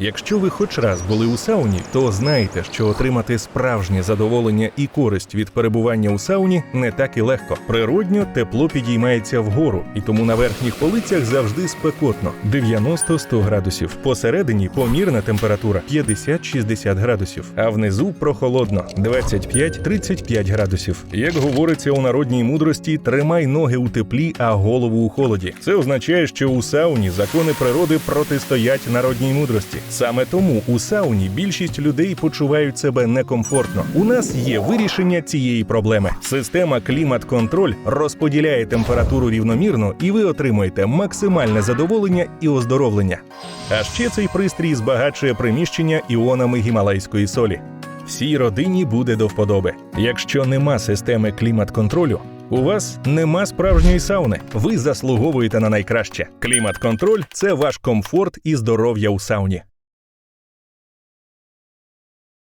Якщо ви хоч раз були у сауні, то знаєте, що отримати справжнє задоволення і користь від перебування у сауні не так і легко. Природньо тепло підіймається вгору, і тому на верхніх полицях завжди спекотно 90-100 градусів. Посередині помірна температура 50-60 градусів, а внизу прохолодно 25-35 градусів. Як говориться у народній мудрості, тримай ноги у теплі, а голову у холоді. Це означає, що у сауні закони природи протистоять народній мудрості. Саме тому у сауні більшість людей почувають себе некомфортно. У нас є вирішення цієї проблеми. Система клімат-контроль розподіляє температуру рівномірно, і ви отримуєте максимальне задоволення і оздоровлення. А ще цей пристрій збагачує приміщення іонами гімалайської солі. Всій родині буде до вподоби. Якщо нема системи клімат-контролю, у вас нема справжньої сауни. Ви заслуговуєте на найкраще. Клімат-контроль це ваш комфорт і здоров'я у сауні.